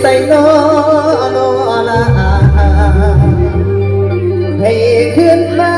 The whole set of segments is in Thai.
ใส่นอนอนให้ขึ้นมา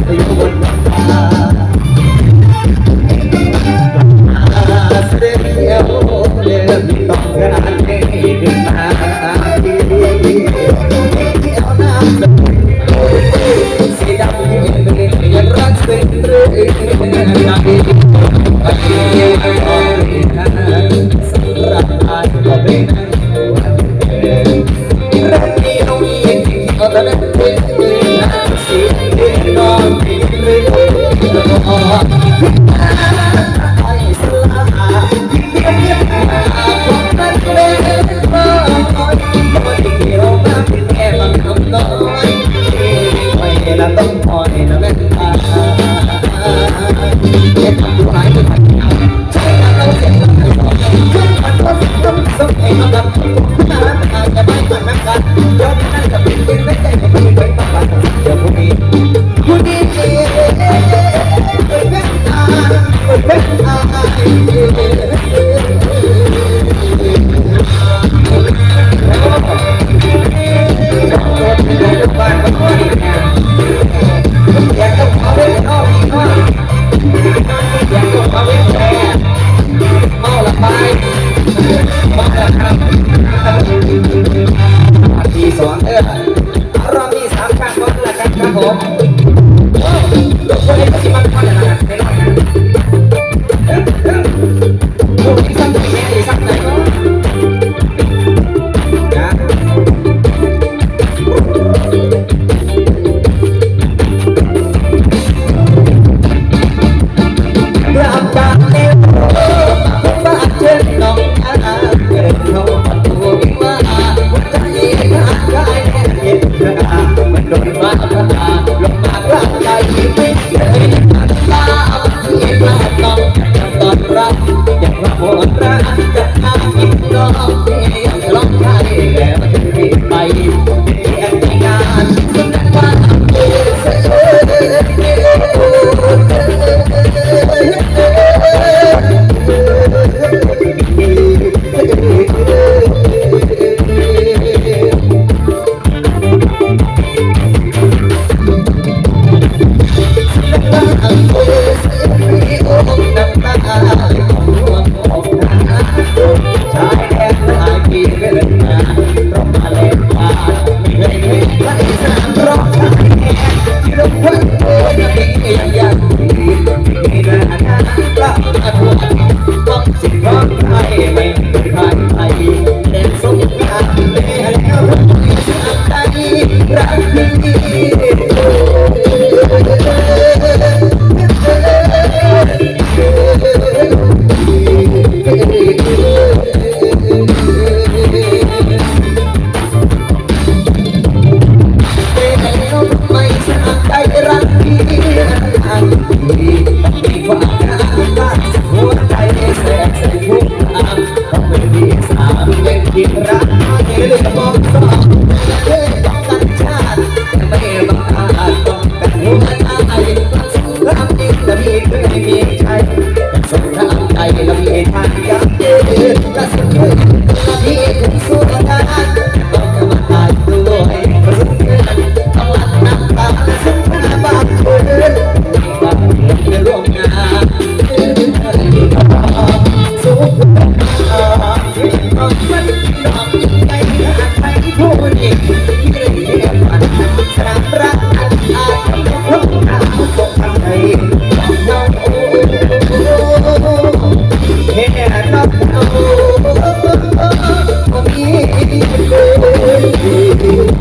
Thank you. Yeah.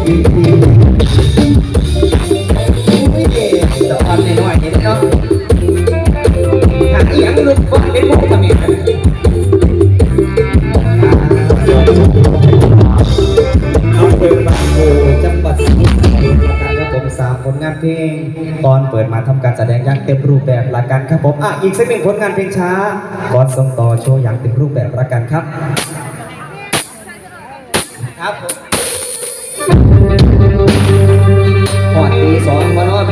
Thank you. สามผลงานเพลงตอนเปิดมาทำการแสดงอย่างเต็มรูปแบบละกันครับผมอะอีกสักหนึ่งผลงานเพลงช้าก่อนส่งต่อโชว์อย่างเต็มรูปแบบละกันครับ ครับผมพอดีสองมานอน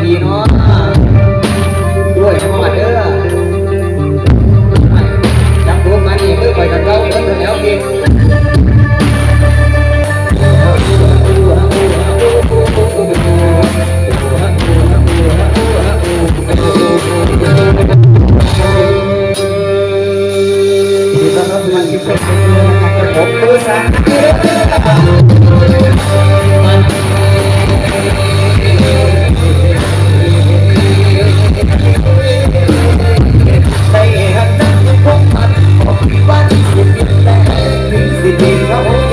Vamos.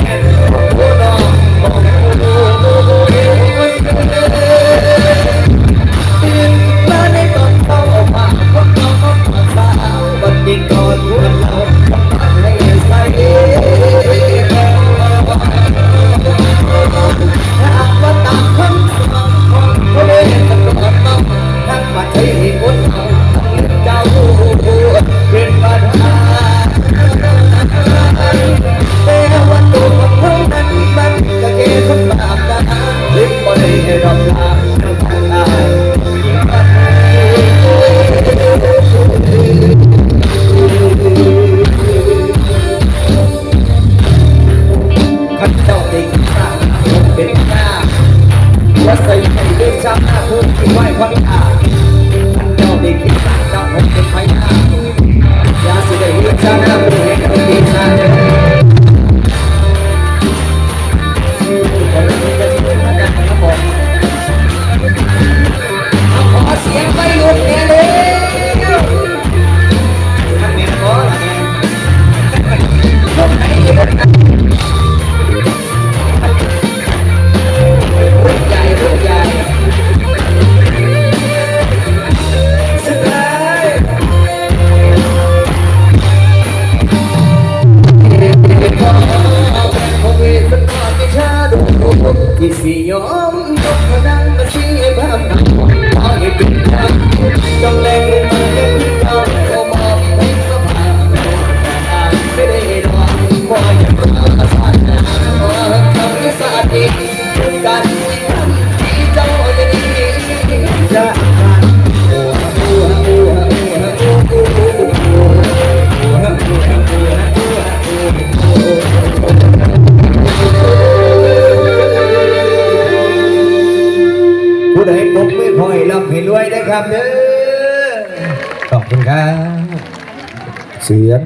ว